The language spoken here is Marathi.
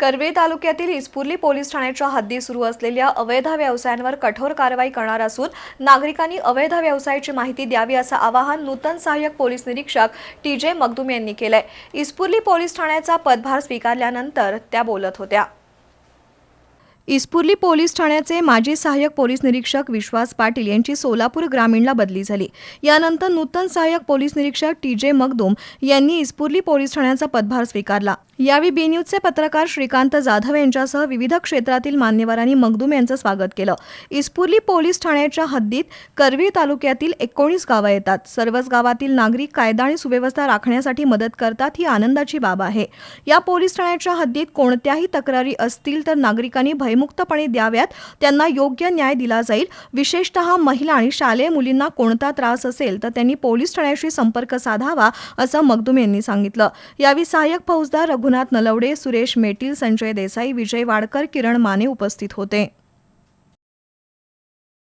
कर्वे तालुक्यातील इस्पुर्ली पोलीस ठाण्याच्या हद्दी सुरू असलेल्या अवैध व्यवसायांवर कठोर कारवाई करणार असून नागरिकांनी अवैध व्यवसायाची माहिती द्यावी असं आवाहन नूतन सहाय्यक पोलीस निरीक्षक टी जे मगदुम यांनी केलंय. इस्पुर्ली पोलीस ठाण्याचा पदभार स्वीकारल्यानंतर त्या बोलत होत्या. इस्पुर्ली पोलीस ठाण्याचे माजी सहाय्यक पोलीस निरीक्षक विश्वास पाटील यांची सोलापूर ग्रामीणला बदली झाली. यानंतर नूतन सहाय्यक पोलीस निरीक्षक टी जे मगदुम यांनी इस्पुर्ली पोलीस ठाण्याचा पदभार स्वीकारला. यावेळी बी न्यूजचे पत्रकार श्रीकांत जाधव यांच्यासह विविध क्षेत्रातील मान्यवरांनी मगदूम यांचं स्वागत केलं. इस्पुर्ली पोलीस ठाण्याच्या हद्दीत करवीर तालुक्यातील एकोणीस गावं येतात. सर्वच गावातील नागरिक कायदा आणि सुव्यवस्था राखण्यासाठी मदत करतात ही आनंदाची बाब आहे. या पोलीस ठाण्याच्या हद्दीत कोणत्याही तक्रारी असतील तर नागरिकांनी भय बेमुक्तपणे द्याव्यात. त्यांना योग्य न्याय दिला जाईल. विशेषतः महिला आणि शालेय मुलींना कोणता त्रास असेल तर त्यांनी पोलीस ठाण्याशी संपर्क साधावा असं मगदुम यांनी सांगितलं. यावेळी सहाय्यक फौजदार रघुनाथ नलवडे सुरेश मेटील संजय देसाई विजय वाडकर किरण माने उपस्थित होते.